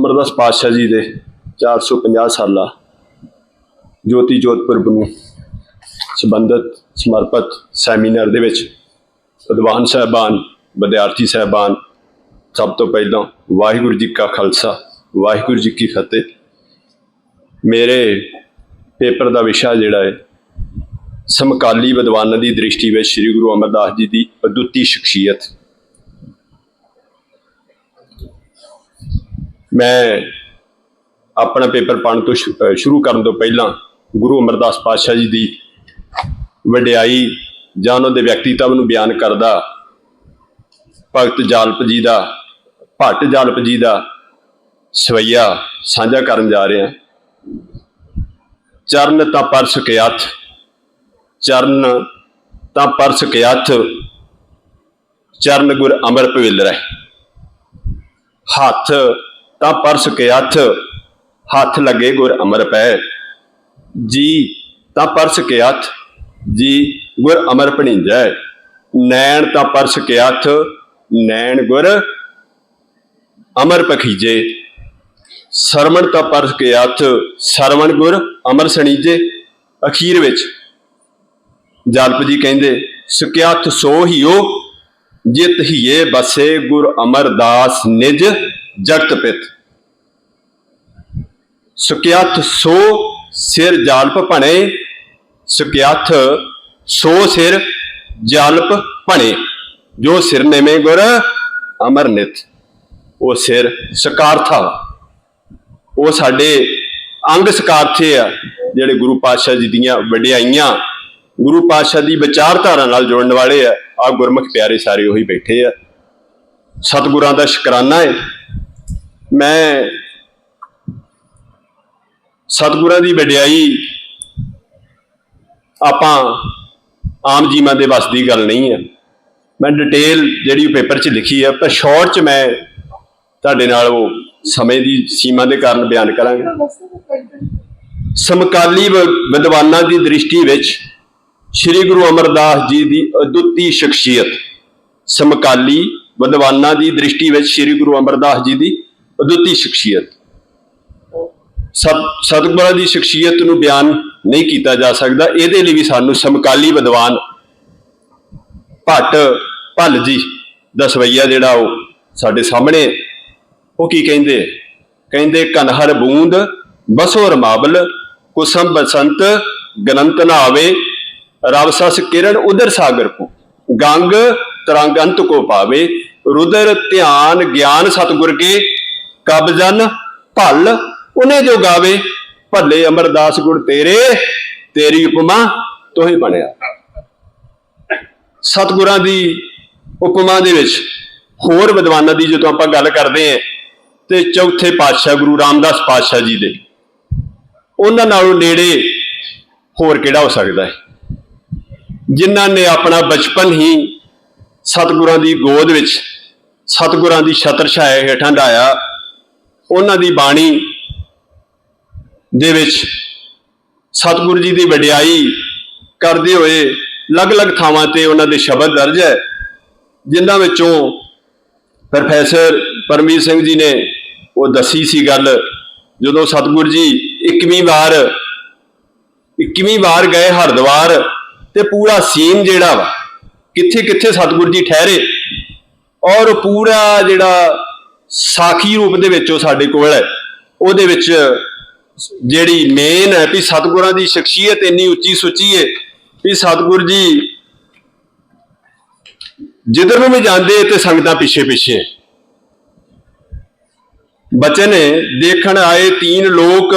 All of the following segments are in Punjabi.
ਅਮਰਦਾਸ ਪਾਤਸ਼ਾਹ ਜੀ ਦੇ 450 ਸਾਲਾ ਜੋਤੀ ਜੋਤ ਪੁਰਬ ਨੂੰ ਸੰਬੰਧਿਤ ਸਮਰਪਿਤ ਸੈਮੀਨਾਰ ਦੇ ਵਿੱਚ ਵਿਦਵਾਨ ਸਾਹਿਬਾਨ, ਵਿਦਿਆਰਥੀ ਸਾਹਿਬਾਨ, ਸਭ ਤੋਂ ਪਹਿਲਾਂ ਵਾਹਿਗੁਰੂ ਜੀ ਕਾ ਖਾਲਸਾ, ਵਾਹਿਗੁਰੂ ਜੀ ਕੀ ਫਤਿਹ। ਮੇਰੇ ਪੇਪਰ ਦਾ ਵਿਸ਼ਾ ਜਿਹੜਾ ਹੈ, ਸਮਕਾਲੀ ਵਿਦਵਾਨਾਂ ਦੀ ਦ੍ਰਿਸ਼ਟੀ ਵਿੱਚ ਸ੍ਰੀ ਗੁਰੂ ਅਮਰਦਾਸ ਜੀ ਦੀ ਅਦੁੱਤੀ ਸ਼ਖਸੀਅਤ ਮੈਂ ਆਪਣਾ ਪੇਪਰ ਪੜ੍ਹਨ ਤੋਂ ਸ਼ੁ- ਸ਼ੁਰੂ ਕਰਨ ਤੋਂ ਪਹਿਲਾਂ ਗੁਰੂ ਅਮਰਦਾਸ ਪਾਤਸ਼ਾਹ ਜੀ ਦੀ ਵਡਿਆਈ ਜਾਂ ਉਹਨਾਂ ਦੇ ਵਿਅਕਤੀਤਵ ਨੂੰ ਬਿਆਨ ਕਰਦਾ, ਭਗਤ ਜਾਲਪ ਜੀ ਦਾ, ਭੱਟ ਜਾਲਪ ਜੀ ਦਾ ਸਵਈਆ ਸਾਂਝਾ ਕਰਨ ਜਾ ਰਹੇ। ਹਾਂ ਚਰਨ ਤਾਂ ਪਰਸ ਕੇ ਹੱਥ ਚਰਨ ਤਾਂ ਪਰਸ ਕੇ ਹੱਥ ਚਰਨ ਗੁਰ ਅਮਰ ਪਵਿੱਲ ਰਹਿ। ਹੱਥ ਤਾਂ ਪਰਸ ਕੇ ਹੱਥ ਹੱਥ ਲੱਗੇ ਗੁਰ ਅਮਰ ਪੈ। ਜੀ, ਤਾਂ ਪਰਸ ਕੇ ਹੱਥ, ਜੀ, ਗੁਰ ਅਮਰ ਭਣੀਜੈ। ਨੈਣ ਤਾਂ ਪਰਸ ਕੇ ਹੱਥ, ਨੈਣ ਗੁਰ ਅਮਰ ਪਖੀਜੇ ਸਰਵਣ ਤਾਂ ਪਰਸ ਕੇ ਹੱਥ, ਸਰਵਣ ਗੁਰ ਅਮਰ ਸਣੀਜੇ। ਅਖੀਰ ਵਿੱਚ ਜਲਪ ਜੀ ਕਹਿੰਦੇ ਸੁਕਿਆਥ ਸੋ ਹੀਓ ਜਿਤ ਹੀਏ ਬਸੇ ਗੁਰ ਅਮਰਦਾਸ ਨਿਜ। ਜਗਤ ਪਿਤ। ਸੁਕਿਆਥ ਸੋ ਸਿਰ ਜਾਲਪ ਭਣੇ ਸੁਕਿਆਥ ਸੋ ਸਿਰ ਜਾਲਪ ਭਣੇ। ਜੋ ਸਿਰ ਨੇਵੇਂ ਗੁਰ, ਅਮਰ ਨਿਤ। ਉਹ ਸਿਰ ਸਕਾਰਥਾ ਉਹ ਸਾਡੇ ਅੰਗ ਸਕਾਰਥੇ ਆ, ਜਿਹੜੇ ਗੁਰੂ ਪਾਤਸ਼ਾਹ ਜੀ ਦੀਆਂ ਵਡਿਆਈਆਂ, ਗੁਰੂ ਪਾਤਸ਼ਾਹ ਦੀ ਵਿਚਾਰਧਾਰਾ ਨਾਲ ਜੁੜਨ ਵਾਲੇ ਆ। ਆ ਗੁਰਮੁਖ ਪਿਆਰੇ ਸਾਰੇ ਉਹੀ ਬੈਠੇ ਆ। ਸਤਿਗੁਰਾਂ ਦਾ ਸ਼ੁਕਰਾਨਾ ਹੈ ਮੈਂ ਸਤਿਗੁਰਾਂ ਦੀ ਵਡਿਆਈ ਆਪਾਂ ਆਮ ਜੀਵਾਂ ਦੇ ਵੱਸ ਦੀ ਗੱਲ ਨਹੀਂ ਹੈ। ਮੈਂ ਡਿਟੇਲ ਜਿਹੜੀ ਪੇਪਰ 'ਚ ਲਿਖੀ ਹੈ, ਪਰ ਸ਼ਾਰਟ 'ਚ ਮੈਂ ਤੁਹਾਡੇ ਨਾਲ ਉਹ ਸਮੇਂ ਦੀ ਸੀਮਾ ਦੇ ਕਾਰਨ ਬਿਆਨ ਕਰਾਂਗਾ। ਸਮਕਾਲੀ ਵਿਦਵਾਨਾਂ ਦੀ ਦ੍ਰਿਸ਼ਟੀ ਵਿੱਚ ਸ੍ਰੀ ਗੁਰੂ ਅਮਰਦਾਸ ਜੀ ਦੀ ਅਦੁੱਤੀ ਸ਼ਖਸੀਅਤ ਸਮਕਾਲੀ ਵਿਦਵਾਨਾਂ ਦੀ ਦ੍ਰਿਸ਼ਟੀ ਵਿੱਚ ਸ੍ਰੀ ਗੁਰੂ ਅਮਰਦਾਸ ਜੀ ਦੀ ਅਦੁੱਤੀ ਸ਼ਖਸੀਅਤ। ਸਤ, ਸਤਿਗੁਰਾਂ ਦੀ ਸ਼ਖਸੀਅਤ ਨੂੰ ਬਿਆਨ ਨਹੀਂ ਕੀਤਾ ਜਾ ਸਕਦਾ। ਇਹਦੇ ਲਈ ਵੀ ਸਾਨੂੰ ਸਮਕਾਲੀ ਵਿਦਵਾਨ ਭੱਟ ਭੱਲ ਜੀ ਦਾ ਸਵਈਆ ਜਿਹੜਾ ਉਹ ਸਾਡੇ ਸਾਹਮਣੇ, ਉਹ ਕੀ ਕਹਿੰਦੇ? ਕਹਿੰਦੇ ਕਨਹਰ ਬੂੰਦ ਬਸੋ ਰਮਾਬਲ ਕੁਸਮ ਬਸੰਤ ਗਨੰਤ ਨਾ ਆਵੇ ਰਵ ਸਸ ਕਿਰਨ ਉਦਰ ਸਾਗਰ ਕੋ, ਗੰਗ ਤਰੰਗ ਅੰਤ ਕੋ ਪਾਵੇ, ਰੁਦਰ ਧਿਆਨ ਗਿਆਨ ਸਤਗੁਰ ਕੇ ਕਬਜ਼ਨ ਭੱਲ, ਉਹਨੇ ਜੋ ਗਾਵੇ, ਭੱਲੇ ਅਮਰਦਾਸ ਗੁਰ ਤੇਰੇ, ਤੇਰੀ ਉਪਮਾ ਤੋਹੀ ਬਣਿਆ। ਸਤਗੁਰਾਂ ਦੀ ਉਪਮਾ ਦੇ ਵਿੱਚ ਹੋਰ ਵਿਦਵਾਨਾਂ ਦੀ ਜਦੋਂ ਆਪਾਂ ਗੱਲ ਕਰਦੇ ਆਂ ਤੇ ਚੌਥੇ ਪਾਤਸ਼ਾਹ ਗੁਰੂ ਰਾਮਦਾਸ ਪਾਤਸ਼ਾਹ ਜੀ ਦੇ, ਉਹਨਾਂ ਨਾਲੋਂ ਨੇੜੇ ਹੋਰ ਕਿਹੜਾ ਹੋ ਸਕਦਾ ਹੈ? ਜਿਨ੍ਹਾਂ ਨੇ ਆਪਣਾ ਬਚਪਨ ਹੀ ਸਤਿਗੁਰਾਂ ਦੀ ਗੋਦ ਵਿੱਚ, ਸਤਿਗੁਰਾਂ ਦੀ ਛਤਰ ਛਾਇਆ ਹੇਠਾਂ ਢਾਇਆ ਉਹਨਾਂ ਦੀ ਬਾਣੀ ਦੇ ਵਿੱਚ ਸਤਿਗੁਰੂ ਜੀ ਦੀ ਵਡਿਆਈ ਕਰਦੇ ਹੋਏ ਅਲੱਗ-ਅਲੱਗ ਥਾਵਾਂ ਤੇ ਉਹਨਾਂ ਦੇ ਸ਼ਬਦ ਦਰਜ ਹੈ, ਜਿਨ੍ਹਾਂ ਵਿੱਚੋਂ ਪ੍ਰੋਫੈਸਰ ਪਰਮੀਤ ਸਿੰਘ ਜੀ ਨੇ ਉਹ ਦੱਸੀ ਸੀ ਗੱਲ, ਜਦੋਂ ਸਤਿਗੁਰੂ ਜੀ 21ਵੀਂ ਵਾਰ 21ਵੀਂ ਵਾਰ ਗਏ ਹਰਿਦੁਆਰ ਤੇ ਪੂਰਾ ਸੀਨ ਜਿਹੜਾ ਵਾ ਕਿੱਥੇ ਕਿੱਥੇ ਸਤਿਗੁਰੂ ਜੀ ਠਹਿਰੇ ਔਰ ਪੂਰਾ ਜਿਹੜਾ ਸਾਖੀ ਰੂਪ ਦੇ ਵਿੱਚ ਉਹ ਸਾਡੇ ਕੋਲ ਹੈ। ਉਹਦੇ ਵਿੱਚ ਜਿਹੜੀ ਮੇਨ ਹੈ ਵੀ ਸਤਿਗੁਰਾਂ ਦੀ ਸ਼ਖਸੀਅਤ ਇੰਨੀ ਉੱਚੀ ਸੁੱਚੀ ਹੈ ਵੀ ਸਤਿਗੁਰ ਜੀ ਜਿੱਧਰ ਨੂੰ ਵੀ ਜਾਂਦੇ ਤੇ ਸੰਗਤਾਂ ਪਿੱਛੇ ਪਿੱਛੇ ਬਚਨ ਦੇਖਣ ਆਏ ਤੀਨ ਲੋਕ,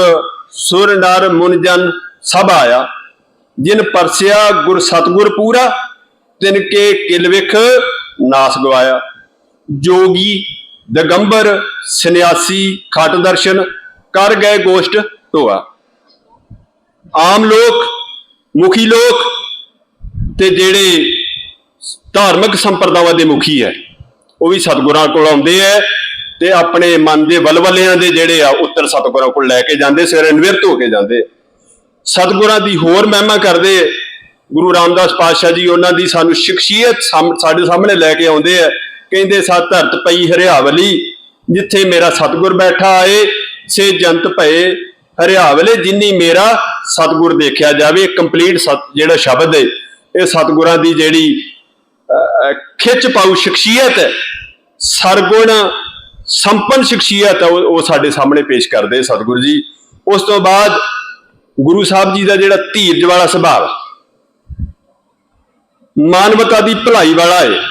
ਸੁਰ ਨਰ ਮੁਨ ਜਨ ਸਭ ਆਇਆ। ਜਿਨ ਪਰਸਿਆ ਗੁਰ ਸਤਗੁਰ ਪੂਰਾ, ਤਿਨ ਕੇ ਕਿਲ ਵਿਖ ਨਾਸ ਗਵਾਇਆ। ਜੋਗੀ ਦਗੰਬਰ ਸੰਨਿਆਸੀ ਖਟ ਦਰਸ਼ਨ, ਕਰ ਗਏ ਗੋਸ਼ਟ ਧੋਆ। ਆਮ ਲੋਕ, ਮੁਖੀ ਲੋਕ ਤੇ ਜਿਹੜੇ ਧਾਰਮਿਕ ਸੰਪਰਦਾਵਾਂ ਦੇ ਮੁਖੀ ਹੈ, ਉਹ ਵੀ ਸਤਿਗੁਰਾਂ ਕੋਲ ਆਉਂਦੇ ਐ ਤੇ ਆਪਣੇ ਮਨ ਦੇ ਵਲਵਲਿਆਂ ਦੇ ਜਿਹੜੇ ਆ, ਉੱਤਰ ਸਤਿਗੁਰਾਂ ਕੋਲ ਲੈ ਕੇ ਜਾਂਦੇ, ਸਿਰ ਨਿਵਰਤ ਹੋ ਕੇ ਜਾਂਦੇ। ਸਤਿਗੁਰਾਂ ਦੀ ਹੋਰ ਮਹਿਮਾ ਕਰਦੇ ਗੁਰੂ ਰਾਮਦਾਸ ਪਾਤਸ਼ਾਹ ਜੀ, ਉਹਨਾਂ ਦੀ ਸਾਨੂੰ ਸ਼ਖਸੀਅਤ ਸਾਹਮ- ਸਾਡੇ ਸਾਹਮਣੇ ਲੈ ਕੇ ਆਉਂਦੇ ਆ ਕਹਿੰਦੇ ਸਤ ਧਰਤ ਪਈ ਹਰਿਆਵਲੀ, ਜਿੱਥੇ ਮੇਰਾ ਸਤਿਗੁਰ ਬੈਠਾ ਆਏ, ਸੇ ਜੰਤ ਭਏ ਹਰਿਆਵਲੇ, ਜਿੰਨੀ ਮੇਰਾ ਸਤਿਗੁਰ ਦੇਖਿਆ ਜਾਵੇ। ਕੰਪਲੀਟ ਜਿਹੜਾ ਸ਼ਬਦ ਹੈ, ਇਹ ਸਤਿਗੁਰਾਂ ਦੀ ਜਿਹੜੀ ਖਿੱਚ ਪਾਉ ਸ਼ਖਸੀਅਤ ਹੈ, ਸਰਗੁਣ ਸੰਪਨ ਸ਼ਖਸੀਅਤ ਹੈ, ਉਹ ਉਹ ਸਾਡੇ ਸਾਹਮਣੇ ਪੇਸ਼ ਕਰਦੇ ਸਤਿਗੁਰੂ ਜੀ। ਉਸ ਤੋਂ ਬਾਅਦ ਗੁਰੂ ਸਾਹਿਬ ਜੀ ਦਾ ਜਿਹੜਾ ਧੀਰਜ ਵਾਲਾ ਸੁਭਾਅ, ਮਾਨਵਤਾ ਦੀ ਭਲਾਈ ਵਾਲਾ ਹੈ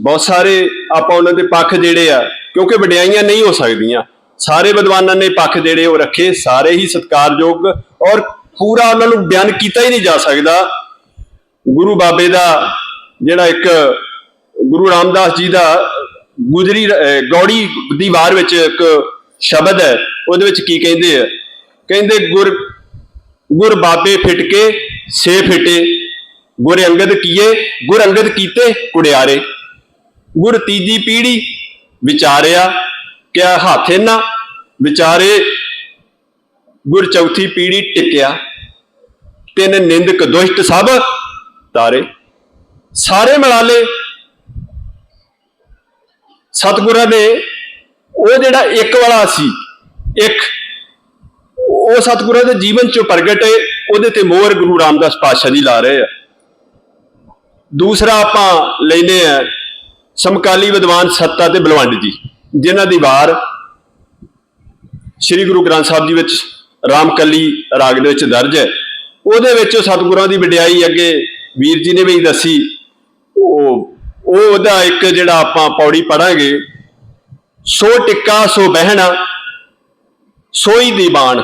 ਬਹੁਤ ਸਾਰੇ ਆਪਾਂ ਉਹਨਾਂ ਦੇ ਪੱਖ ਜਿਹੜੇ ਆ, ਕਿਉਂਕਿ ਵਡਿਆਈਆਂ ਨਹੀਂ ਹੋ ਸਕਦੀਆਂ। ਸਾਰੇ ਵਿਦਵਾਨਾਂ ਨੇ ਪੱਖ ਜਿਹੜੇ ਉਹ ਰੱਖੇ, ਸਾਰੇ ਹੀ ਸਤਿਕਾਰਯੋਗ ਔਰ ਪੂਰਾ ਉਹਨਾਂ ਨੂੰ ਬਿਆਨ ਕੀਤਾ ਹੀ ਨਹੀਂ ਜਾ ਸਕਦਾ। ਗੁਰੂ ਬਾਬੇ ਦਾ ਜਿਹੜਾ ਇੱਕ ਗੁਰੂ ਰਾਮਦਾਸ ਜੀ ਦਾ ਗੁਜਰੀ ਗੌੜੀ ਦੀ ਵਾਰ ਵਿੱਚ ਇੱਕ ਸ਼ਬਦ ਹੈ, ਉਹਦੇ ਵਿੱਚ ਕੀ ਕਹਿੰਦੇ ਆ? ਕਹਿੰਦੇ, ਗੁਰ ਗੁਰ ਬਾਬੇ ਫਿਟ ਕੇ ਸੇ ਫਿਟੇ, ਗੁਰ ਅੰਗਦ ਕੀਏ, ਗੁਰ ਅੰਗਦ ਕੀਤੇ ਕੁੜਿਆਰੇ। ਗੁਰ ਤੀਜੀ ਪੀੜੀ ਵਿਚਾਰਿਆ ਕਿਆ ਹਾਥੇ ਨਾ ਵਿਚਾਰੇ ਗੁਰ ਚੌਥੀ ਪੀੜੀ ਟਿਕਿਆ। ਤਿੰਨ ਨਿੰਦਕ ਦੁਸ਼ਟ ਸਭ ਤਾਰੇ। ਸਾਰੇ ਮਿਲਾਲੇ ਸਤਿਗੁਰਾਂ ਨੇ ਉਹ ਜਿਹੜਾ ਇੱਕ ਵਾਲਾ ਸੀ, ਇੱਕ, ਉਹ ਸਤਿਗੁਰਾਂ ਦੇ ਜੀਵਨ ਚੋਂ ਪ੍ਰਗਟ ਉਹਦੇ ਤੇ ਮੋਹਰ ਗੁਰੂ ਰਾਮਦਾਸ ਪਾਤਸ਼ਾਹ ਜੀ ਲਾ ਰਹੇ ਆ। ਦੂਸਰਾ ਆਪਾਂ ਲੈਨੇ ਆ ਸਮਕਾਲੀ ਵਿਦਵਾਨ ਸੱਤਾ ਤੇ ਬਲਵੰਡ ਜੀ, ਜਿਨ੍ਹਾਂ ਦੀ ਵਾਰ ਸ੍ਰੀ ਗੁਰੂ ਗ੍ਰੰਥ ਸਾਹਿਬ ਜੀ ਵਿੱਚ ਰਾਮਕਲੀ ਰਾਗ ਦੇ ਵਿੱਚ ਦਰਜ ਹੈ। ਉਹਦੇ ਵਿੱਚ ਸਤਿਗੁਰਾਂ ਦੀ ਵਡਿਆਈ ਅੱਗੇ ਵੀਰ ਜੀ ਨੇ ਵੀ ਦੱਸੀ, ਉਹ ਉਹ ਉਹਦਾ ਇੱਕ ਜਿਹੜਾ ਆਪਾਂ ਪੌੜੀ ਪੜਾਂਗੇ ਸੋ ਟਿੱਕਾ, ਸੋ ਬਹਿਣਾ, ਸੋਈ ਦੀਵਾਨ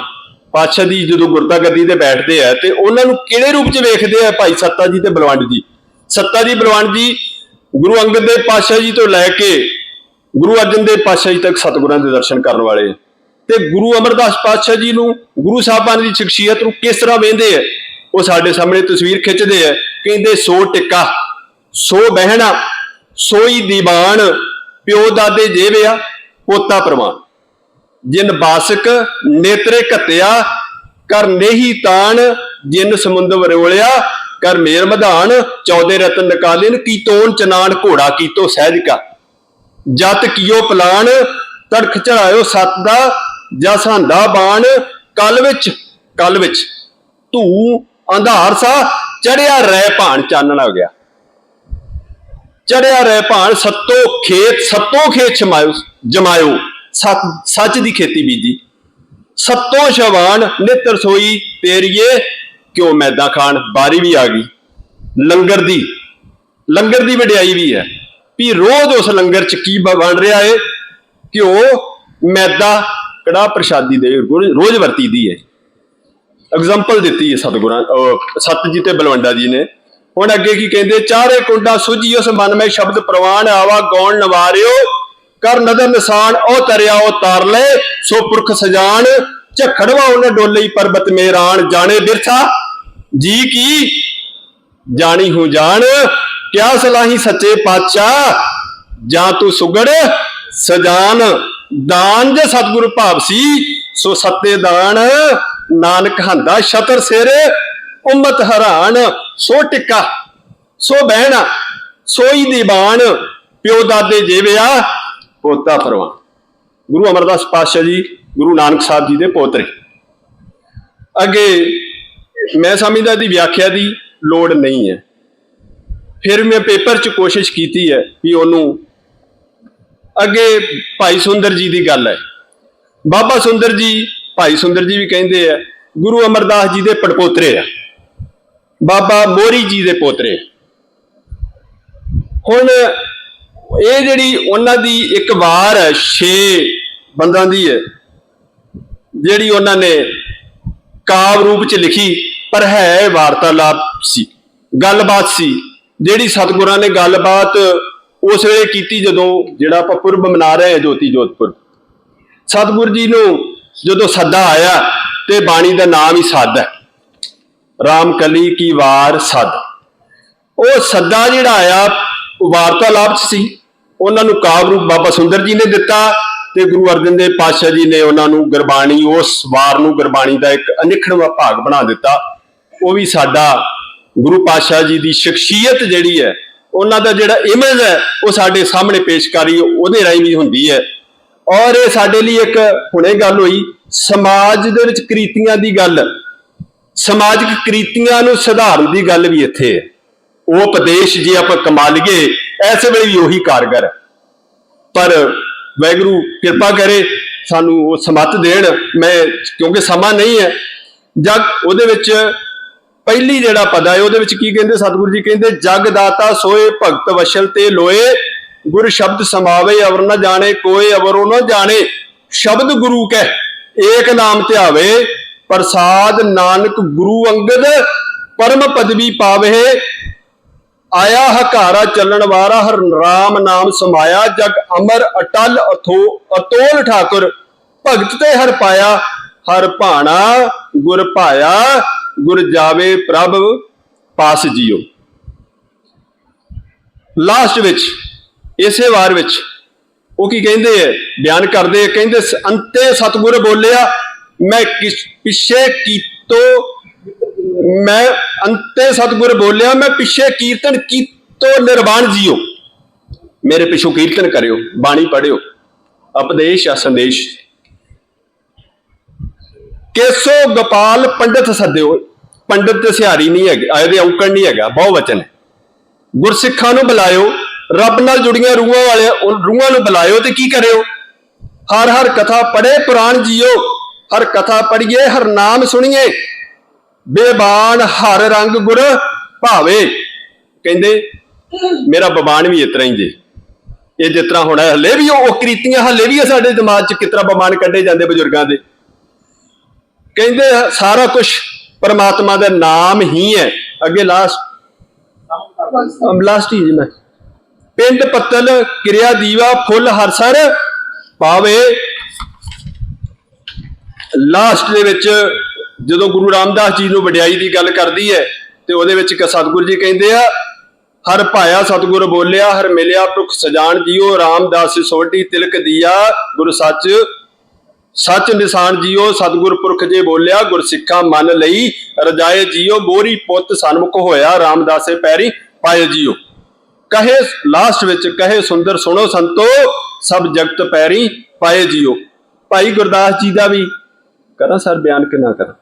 ਪਾਤਸ਼ਾਹ ਦੀ ਜਦੋਂ ਗੁਰਦਾ ਗੱਦੀ ਤੇ ਬੈਠਦੇ ਆ ਤੇ ਉਹਨਾਂ ਨੂੰ ਕਿਹੜੇ ਰੂਪ 'ਚ ਵੇਖਦੇ ਆ ਭਾਈ ਸੱਤਾ ਜੀ ਤੇ ਬਲਵੰਡ ਜੀ? ਸੱਤਾ ਜੀ, ਬਲਵੰਡ ਜੀ ਗੁਰੂ ਅੰਗਦ ਦੇਵ ਪਾਤਸ਼ਾਹ ਜੀ ਤੋਂ ਲੈ ਕੇ ਗੁਰੂ ਅਰਜਨ ਦੇਵ ਪਾਤਸ਼ਾਹ ਜੀ ਤੱਕ ਸਤਿਗੁਰਾਂ ਦੇ ਦਰਸ਼ਨ ਕਰਨ ਵਾਲੇ ਤੇ ਗੁਰੂ ਅਮਰਦਾਸ ਪਾਤਸ਼ਾਹ ਜੀ ਨੂੰ ਗੁਰੂ ਸਾਹਿਬਾਨ ਦੀ ਸ਼ਖਸੀਅਤ ਨੂੰ ਕਿਸ ਤਰ੍ਹਾਂ ਵੇਂਦੇ ਆ, ਉਹ ਸਾਡੇ ਸਾਹਮਣੇ ਤਸਵੀਰ ਖਿੱਚਦੇ ਆ, ਕਹਿੰਦੇ, ਸੋ ਟਿੱਕਾ, ਸੋ ਬਹਿਣਾ, ਸੋਈ ਦੀਵਾਨ, ਪਿਓ ਦਾਦੇ ਜੇਵਿਆ, ਪੋਤਾ ਪ੍ਰਮਾਨ ਜਿਨ ਬਾਸਕ ਨੇਤਰੇ ਘੱਤਿਆ ਕਰ ਨੇਹੀ ਤਾਣ, ਜਿਨ ਸਮੁੰਦਰ ਵਰੋਲਿਆ ਕਰ ਮੇਰ ਮਧਾਨ, ਚੌਦੇ ਰਤਨ ਨਕਾਲਿਨ ਕੀ ਚਨਾਨ ਘੋੜਾ ਕੀਤੋ ਸਹਿਜ ਕਾ ਜਤ ਕੀਓ ਪਲਾਨ, ਤੜਖ ਚੜਾਇਓ ਸੱਤ ਦਾ, ਜਸ ਹੰਦਾ ਬਾਣ, ਕਲ ਵਿੱਚ ਕਲ ਵਿੱਚ। ਧੂ ਅੰਧਾਰ ਸਾ, ਚੜਿਆ ਰਹਿ ਭਾਣ ਚਾਨਣ ਹੋ ਗਿਆ। ਚੜਿਆ ਰਹਿ ਭਾਣ ਸੱਤੋ ਖੇਤ ਸੱਤੋ ਖੇਤ ਛਮਾਇਓ, ਜਮਾਇਓ। ਸੱਚ ਸੱਚ ਦੀ ਖੇਤੀ ਬੀਜੀ। ਸੱਤੋ ਸ਼ਵਾਨ ਨਿਤ ਰਸੋਈ ਤੇਰੀਏ ਘਿਓ ਮੈਦਾ ਖਾਣ, ਬਾਰੀ ਵੀ ਆ ਗਈ। ਲੰਗਰ ਦੀ ਲੰਗਰ ਦੀ ਵਡਿਆਈ ਵੀ ਹੈ ਵੀ ਰੋਜ਼ ਉਸ ਲੰਗਰ ਚ ਕੀ ਬਣ ਰਿਹਾ ਏ, ਘਿਓ, ਮੈਦਾ ਕੜਾ ਪ੍ਰਸ਼ਾਦੀ ਦੇ ਰੋਜ਼ ਰੋਜ਼ ਵਰਤੀਦੀ ਹੈ। ਐਗਜ਼ਾਮਪਲ ਦਿੱਤੀ ਹੈ ਸਤਿਗੁਰਾਂ, ਅਹ ਤੇ ਬਲਵੰਡਾ ਜੀ ਨੇ। ਹੁਣ ਅੱਗੇ ਕੀ ਕਹਿੰਦੇ, ਚਾਰੇ ਕੁੰਡਾ ਸੁਝੀ ਉਸ ਮਨ ਮੈਂ ਸ਼ਬਦ ਪ੍ਰਵਾਨ, ਆਵਾ ਗੌਣ ਨਵਾਰਿਓ, ਕਰ ਨਦਰ ਨਿਸ਼ਾਨ, ਉਹ ਤਰਿਆ, ਉਹ ਤਾਰ ਲੈ, ਸੋ ਪੁਰਖ ਸਜਾਨ, ਝਖੜਵਾ ਉਹਨੇ ਡੋਲੇ, ਪਰਬਤ ਮੇਰਾਨ, ਜਾਣੇ ਬਿਰਥਾ। ਜੀ ਕੀ? ਜਾਣੀ ਹੋ ਜਾਣ, ਕਿਆ ਸਲਾਹੀ ਸੱਚੇ ਪਾਤਸ਼ਾਹ? ਜਾਂ ਤੂੰ ਸੁਗੜ, ਸਜਾਨ, ਦਾਨ ਜੇ ਸਤਿਗੁਰੂ ਭਾਵ ਸੀ, ਸੋ ਸੱਤੇ ਦਾਨ, ਨਾਨਕ ਹੰਦਾ ਛਤਰ ਸਿਰ, ਉਮਤ ਹਰਾਨ, ਸੋ ਟਿੱਕਾ, ਸੋ ਬਹਿਣਾ, ਸੋਈ ਦੀਵਾਨ ਪਿਓ ਦਾਦੇ ਜੇਵਿਆ, ਪੋਤਾ ਫਰਮਾਨ ਗੁਰੂ ਅਮਰਦਾਸ ਪਾਤਸ਼ਾਹ ਜੀ, ਗੁਰੂ ਨਾਨਕ ਸਾਹਿਬ ਜੀ ਦੇ ਪੋਤਰੇ। ਅੱਗੇ ਮੈਂ ਸਮਝਦਾ ਦੀ ਵਿਆਖਿਆ ਦੀ ਲੋੜ ਨਹੀਂ ਹੈ। ਫਿਰ ਮੈਂ ਪੇਪਰ 'ਚ ਕੋਸ਼ਿਸ਼ ਕੀਤੀ ਹੈ ਵੀ ਉਹਨੂੰ ਅੱਗੇ ਭਾਈ ਸੁੰਦਰ ਜੀ ਦੀ ਗੱਲ ਹੈ। ਬਾਬਾ ਸੁੰਦਰ ਜੀ, ਭਾਈ ਸੁੰਦਰ ਜੀ ਵੀ ਕਹਿੰਦੇ ਆ, ਗੁਰੂ ਅਮਰਦਾਸ ਜੀ ਦੇ ਪੜਪੋਤਰੇ ਆ। ਬਾਬਾ ਮੋਰੀ ਜੀ ਦੇ ਪੋਤਰੇ। ਹੁਣ ਇਹ ਜਿਹੜੀ ਉਹਨਾਂ ਦੀ ਇੱਕ ਵਾਰ ਹੈ 6 ਬੰਦਾਂ ਦੀ ਹੈ, ਜਿਹੜੀ ਉਹਨਾਂ ਨੇ ਕਾਵ ਰੂਪ ਚ ਲਿਖੀ ਪਰ ਹੈ ਵਾਰਤਾਲਾਪ ਸੀ, ਗੱਲਬਾਤ ਸੀ। ਜਿਹੜੀ ਸਤਿਗੁਰਾਂ ਨੇ ਗੱਲਬਾਤ ਉਸ ਵੇਲੇ ਕੀਤੀ ਜਦੋਂ ਜਿਹੜਾ ਆਪਾਂ ਪੁਰਬ ਮਨਾ ਰਹੇ ਹਾਂ ਜੋਤੀ ਜੋਤਪੁਰ ਸਤਿਗੁਰ ਜੀ ਨੂੰ ਜਦੋਂ ਸੱਦਾ ਆਇਆ ਤੇ ਬਾਣੀ ਦਾ ਨਾਮ ਹੀ ਸੱਦ ਹੈ। ਰਾਮ ਕਲੀ ਕੀ ਵਾਰ ਸੱਦ। ਉਹ ਸੱਦਾ ਜਿਹੜਾ ਆਇਆ ਵਾਰਤਾਲਾਪ 'ਚ ਸੀ। ਉਹਨਾਂ ਨੂੰ ਕਾਵ ਰੂਪ ਬਾਬਾ ਸੁੰਦਰ ਜੀ ਨੇ ਦਿੱਤਾ ਤੇ ਗੁਰੂ ਅਰਜਨ ਦੇਵ ਪਾਤਸ਼ਾਹ ਜੀ ਨੇ ਉਹਨਾਂ ਨੂੰ ਗੁਰਬਾਣੀ, ਉਸ ਵਾਰ ਨੂੰ ਗੁਰਬਾਣੀ ਦਾ ਇੱਕ ਅਨਿਖੜਵਾਂ ਭਾਗ ਬਣਾ ਦਿੱਤਾ। ਉਹ ਵੀ ਸਾਡਾ ਗੁਰੂ ਪਾਤਸ਼ਾਹ ਜੀ ਦੀ ਸ਼ਖਸੀਅਤ ਜਿਹੜੀ ਹੈ, ਉਹਨਾਂ ਦਾ ਜਿਹੜਾ ਇਮੇਜ ਹੈ, ਉਹ ਸਾਡੇ ਸਾਹਮਣੇ ਪੇਸ਼ਕਾਰੀ ਉਹਦੇ ਰਾਹੀਂ ਵੀ ਹੁੰਦੀ ਹੈ। ਔਰ ਇਹ ਸਾਡੇ ਲਈ ਇੱਕ ਹੁਣੇ ਗੱਲ ਹੋਈ, ਸਮਾਜ ਦੇ ਵਿੱਚ ਕ੍ਰੀਤੀਆਂ ਦੀ ਗੱਲ। ਸਮਾਜਿਕ ਕ੍ਰੀਤੀਆਂ ਨੂੰ ਸੁਧਾਰਨ ਦੀ ਗੱਲ ਵੀ ਇੱਥੇ ਹੈ। ਉਹ ਉਪਦੇਸ਼ ਜੇ ਆਪਾਂ ਕਮਾ ਲਈਏ, ਐਸੇ ਵੇਲੇ ਵੀ ਉਹੀ ਕਾਰਗਰ ਹੈ। ਪਰ ਵੈਗਰੂ ਕਿਰਪਾ ਕਰੇ, ਸਾਨੂੰ ਉਹ ਸਮੱਤ ਦੇਣ। ਮੈਂ, ਕਿਉਂਕਿ ਸਮਾਂ ਨਹੀਂ ਹੈ ਜਗ ਉਹਦੇ ਵਿੱਚ ਪਹਿਲੀ ਜਿਹੜਾ ਪਦ ਹੈ ਉਹਦੇ ਵਿੱਚ ਕੀ ਕਹਿੰਦੇ? ਸਤਿਗੁਰੂ ਜੀ ਕਹਿੰਦੇ, ਜਗ ਦਾਤਾ ਸੋਏ ਭਗਤ ਵਸ਼ਲ ਤੇ ਲੋਏ, ਗੁਰ ਸ਼ਬਦ ਸਮਾਵੇ ਅਵਰ ਨ ਜਾਣੇ, ਕੋਏ ਅਵਰੋ ਨ ਜਾਣੇ, ਸ਼ਬਦ ਗੁਰੂ ਕਹਿ, ਏਕ ਨਾਮ ਧਿਆਵੇ, ਪ੍ਰਸਾਦ ਨਾਨਕ ਗੁਰੂ ਅੰਗਦ, ਪਰਮ ਪਦਵੀ ਪਾਵੇ, ਆਇਆ ਹਕਾਰਾ ਚੱਲਣ ਵਾਰਾ, ਹਰ ਰਾਮ ਨਾਮ ਸਮਾਇਆ, ਜਗ ਅਮਰ ਅਟਲ ਅਥੋ, ਅਤੋਲ ਠਾਕੁਰ, ਭਗਤ ਤੇ ਹਰ ਪਾਇਆ, ਹਰ ਭਾਣਾ ਗੁਰ ਭਾਇਆ ਗੁਰ ਜਾਵੇ ਪ੍ਰਭ, ਪਾਸ ਜੀਓ। ਲਾਸਟ ਵਿੱਚ, ਇਸੇ ਵਾਰ ਵਿੱਚ, ਉਹ ਕੀ ਕਹਿੰਦੇ ਐ ਬਿਆਨ ਕਰਦੇ ਐ ਕਹਿੰਦੇ ਅੰਤੇ ਸਤਿਗੁਰ ਬੋਲਿਆ, ਮੈਂ ਕਿਸ, ਪਿੱਛੇ ਕੀਤੋ, ਮੈਂ ਅੰਤੇ ਸਤਿਗੁਰ ਬੋਲਿਆ, ਮੈਂ ਪਿੱਛੇ ਕੀਰਤਨ ਕੀਤੋ ਨਿਰਵਾਣ ਜੀਓ। ਮੇਰੇ ਪਿੱਛੋਂ ਕੀਰਤਨ ਕਰਿਓ, ਬਾਣੀ ਪੜਿਓ ਉਪਦੇਸ਼ ਆ ਸੰਦੇਸ਼। ਕੇਸੋ ਗੋਪਾਲ ਪੰਡਿਤ ਸੱਦਿਓ ਪੰਡਿਤ ਤੇ ਸਿਹਾਰੀ ਨਹੀਂ ਹੈਗੇ ਦੇ ਔਕੜ ਨਹੀਂ ਹੈਗਾ ਬਹੁ ਵਚਨ ਹੈ। ਗੁਰਸਿੱਖਾਂ ਨੂੰ ਬੁਲਾਇਓ, ਰੱਬ ਨਾਲ ਜੁੜੀਆਂ ਰੂਹਾਂ ਵਾਲੇ ਰੂਹਾਂ ਨੂੰ ਬੁਲਾਇਓ ਤੇ ਕੀ ਕਰਿਓ? ਹਰ ਹਰ ਕਥਾ ਪੜ੍ਹੇ ਪੁਰਾਣ ਜੀਓ, ਹਰ ਕਥਾ ਪੜ੍ਹੀਏ, ਹਰ ਨਾਮ ਸੁਣੀਏ। ਬੇਬਾਨ ਹਰ ਰੰਗ ਗੁਰ ਭਾਵੇ। ਕਹਿੰਦੇ, ਮੇਰਾ ਬਬਾਨ ਵੀ ਇਤਰਾ ਹੀ ਜੇ। ਇਹ ਜਿਸ ਤਰ੍ਹਾਂ ਹੋਣਾ ਹਲੇ ਵੀ ਉਹ ਕ੍ਰਿਤੀਆਂ, ਹਲੇ ਵੀ ਆ ਸਾਡੇ ਦਿਮਾਗ 'ਚ ਕਿਤਰਾ ਬਬਾਨ ਕੱਢੇ ਜਾਂਦੇ ਬਜ਼ੁਰਗਾਂ ਦੇ। ਕਹਿੰਦੇ ਸਾਰਾ ਕੁਝ ਪਰਮਾਤਮਾ ਦਾ ਨਾਮ ਹੀ ਹੈ। ਅੱਗੇ ਲਾਸਟ ਲਾਸਟ ਹੀ ਜੀ ਮੈਂ। ਪਿੰਡ ਪੱਤਲ, ਕਿਰਿਆ ਦੀਵਾ, ਫੁੱਲ ਹਰਸਰ ਪਾਵੇ। ਲਾਸਟ ਦੇ ਵਿੱਚ ਜਦੋਂ ਗੁਰੂ ਰਾਮਦਾਸ ਜੀ ਨੂੰ ਵਡਿਆਈ ਦੀ ਗੱਲ ਕਰਦੀ ਹੈ, ਤੇ ਉਹਦੇ ਵਿੱਚ ਸਤਿਗੁਰੂ ਜੀ ਕਹਿੰਦੇ ਆ, ਹਰ ਭਾਇਆ ਸਤਿਗੁਰ ਬੋਲਿਆ, ਹਰ ਮਿਲਿਆ, ਭੁਖ ਸਜਾਨ ਜੀਓ, ਰਾਮਦਾਸ ਸੋਢੀ ਤਿਲਕ ਦੀਆ, ਗੁਰ ਸੱਚ ਸੱਚ ਨਿਸ਼ਾਨ ਜੀਓ, ਸਤਿਗੁਰ ਪੁਰਖ ਜੇ ਬੋਲਿਆ ਗੁਰ ਮੰਨ ਲਈ ਰਜਾਏ ਜੀਓ, ਮੋਰੀ ਪੁੱਤ ਸਨਮੁਖ ਹੋਇਆ, ਰਾਮਦਾਸੇ ਪੈਰੀ ਪਾਏ ਜੀਓ। ਕਹੇ ਲਾਸਟ ਵਿੱਚ, ਕਹੇ ਸੁੰਦਰ, ਸੁਣੋ ਸੰਤੋ, ਸਭ ਜਗਤ ਪੈਰੀ ਪਾਏ ਜੀਓ। ਭਾਈ ਗੁਰਦਾਸ ਜੀ ਦਾ ਵੀ ਕਰਾਂ ਸਰ ਬਿਆਨ ਕਿ ਨਾ ਕਰਾਂ?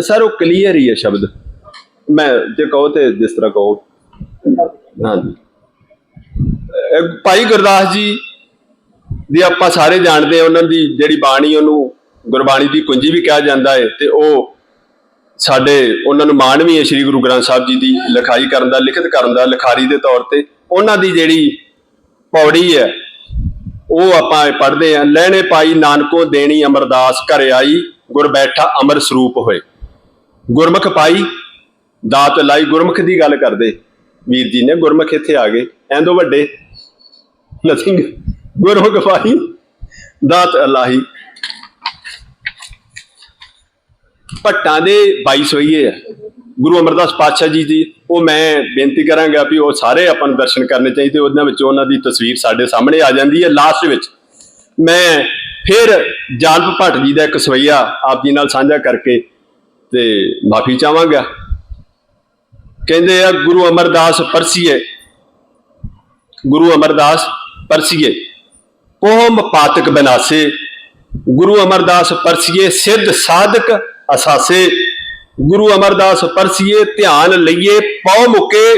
ਸਰ ਉਹ ਕਲੀਅਰ ਹੀ ਹੈ ਸ਼ਬਦ। ਮੈਂ ਜੇ ਕਹੋ ਤੇ ਜਿਸ ਤਰ੍ਹਾਂ ਕਹੋ। ਹਾਂਜੀ। ਭਾਈ ਗੁਰਦਾਸ ਜੀ ਦੀ ਆਪਾਂ ਸਾਰੇ ਜਾਣਦੇ ਆ ਉਹਨਾਂ ਦੀ ਜਿਹੜੀ ਬਾਣੀ, ਉਹਨੂੰ ਗੁਰਬਾਣੀ ਦੀ ਕੁੰਜੀ ਵੀ ਕਿਹਾ ਜਾਂਦਾ ਹੈ ਤੇ ਉਹ ਸਾਡੇ, ਉਹਨਾਂ ਨੂੰ ਮਾਣ ਵੀ ਹੈ ਸ੍ਰੀ ਗੁਰੂ ਗ੍ਰੰਥ ਸਾਹਿਬ ਜੀ ਦੀ ਲਿਖਾਈ ਕਰਨ ਦਾ, ਲਿਖਤ ਕਰਨ ਦਾ, ਲਿਖਾਰੀ ਦੇ ਤੌਰ ਤੇ ਉਹਨਾਂ ਦੀ ਜਿਹੜੀ ਪੌੜੀ ਹੈ, ਉਹ ਆਪਾਂ ਪੜ੍ਹਦੇ ਆ ਲੈਣੇ ਪਾਈ ਨਾਨਕੋ ਦੇਣੀ ਅਮਰਦਾਸ, ਘਰ ਆਈ, ਗੁਰ ਬੈਠਾ ਅਮਰ ਸਰੂਪ ਹੋਏ। ਗੁਰਮੁਖ ਪਾਈ, ਦਾਤ ਲਾਈ, ਗੁਰਮੁਖ ਦੀ ਗੱਲ ਕਰਦੇ। ਵੀਰ ਜੀ ਨੇ ਗੁਰਮੁਖ ਇੱਥੇ ਆ ਗਏ ਐਂਦੋ ਵੱਡੇ। ਨਥਿੰਗ ਗੁਰਮੁਖ ਪਾਈ ਦਾਤ ਅਲਾਹੀ। ਭੱਟਾਂ ਦੇ 22 ਸੋਈਏ ਆ ਗੁਰੂ ਅਮਰਦਾਸ ਪਾਤਸ਼ਾਹ ਜੀ ਦੀ, ਉਹ ਮੈਂ ਬੇਨਤੀ ਕਰਾਂਗਾ ਵੀ ਉਹ ਸਾਰੇ ਆਪਾਂ ਨੂੰ ਦਰਸ਼ਨ ਕਰਨੇ ਚਾਹੀਦੇ ਉਹਨਾਂ ਵਿੱਚ ਉਹਨਾਂ ਦੀ ਤਸਵੀਰ ਸਾਡੇ ਸਾਹਮਣੇ ਆ ਜਾਂਦੀ ਹੈ, ਲਾਸਟ ਵਿੱਚ। ਮੈਂ ਫਿਰ ਜਾਨਪ ਭੱਟ ਜੀ ਦਾ ਇੱਕ ਸਵਈਆ ਆਪ ਜੀ ਨਾਲ ਸਾਂਝਾ ਕਰਕੇ ਤੇ ਮਾਫੀ ਚਾਹਾਂਗਾ। ਕਹਿੰਦੇ ਆ, ਗੁਰੂ ਅਮਰਦਾਸ ਪਰਸੀਏ। ਗੁਰੂ ਅਮਰਦਾਸ ਪਰਸੀਏ ਪੋਮ ਪਾਤਕ ਬਨਾਸੇ, ਗੁਰੂ ਅਮਰਦਾਸ ਪਰਸੀਏ, ਸਿੱਧ ਸਾਧਕ ਅਸਾਸੇ। ਗੁਰੂ ਅਮਰਦਾਸ ਪਰਸੀਏ, ਧਿਆਨ ਲਈਏ, ਪਉ ਮੁਕੇ।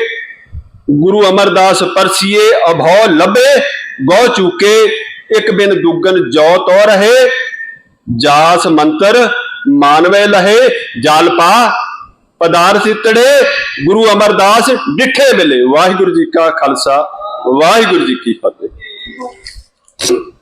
ਗੁਰੂ ਅਮਰਦਾਸ ਪਰਸੀਏ ਅਭਉ ਲੱਭੇ ਗਉ ਚੂਕੇ। ਇੱਕ ਬਿਨ ਦੁਗਨ ਜੋ ਤੋ ਰਹੇ। ਜਾਸ ਮੰਤਰ ਮਾਨਵੇ ਲਹੇ, ਜਾਲ ਪਾ ਪਦਾਰ ਗੁਰੂ ਅਮਰਦਾਸ ਡਿਠੇ ਮਿਲੇ। ਵਾਹਿਗੁਰੂ ਜੀ ਕਾ ਖਾਲਸਾ, ਵਾਹਿਗੁਰੂ ਜੀ ਕੀ ਫਤਿਹ। 嗯。